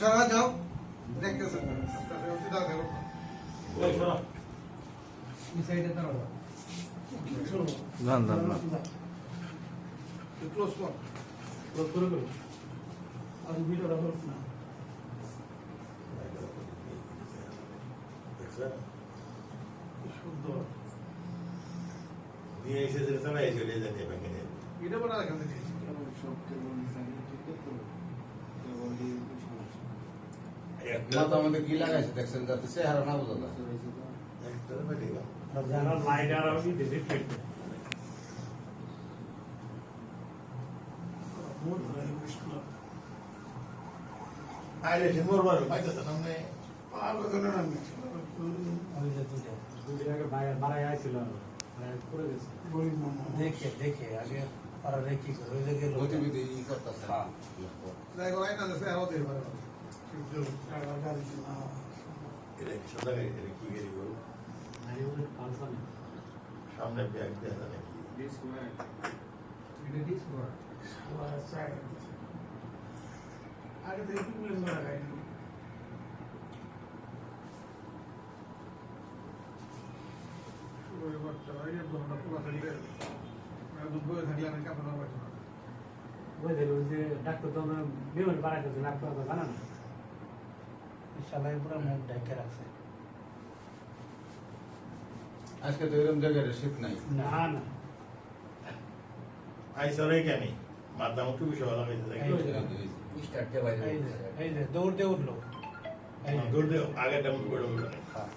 সরা যাও দেখতেছে সিধা দেখো যান যান না ক্লোজ কর আর ভিডিওটা করুক না শুদ্ধ নিয়ে এসে যে চালাই চলে যেতে ব্যাংকে নিয়ে ভিডিও বানা এখান থেকে একটা মাথা মধ্যে কি লাগাইছে? দেখছেন যাতে চেহারা না বোঝা যায়। লাইট আর আমি ধরে মুশকিল আইলে সে মরবার পাইতেছে সামনে আর দুদিন আগে বাইরে আইছিল করে গেছে। দেখে দেখে আগে ওরা রেখি করে ওই জায়গায় গতিবিধি করতেছে। হ্যাঁ। দেখো ডাক্তার তো আমরা বিমান বাড়াইতেছে ডাক্তার তো শালাই পুরো মুখ ঢেকে রাখছে। আজকে তো এরকম জায়গায় শীত নাই। না না। আইসরে কেন? মাদাম মুখে বিষয় থাকে এই যে, যে দৌড়তে উঠল। এই দৌড় দেও আগে তেমন করে উঠল হ্যাঁ।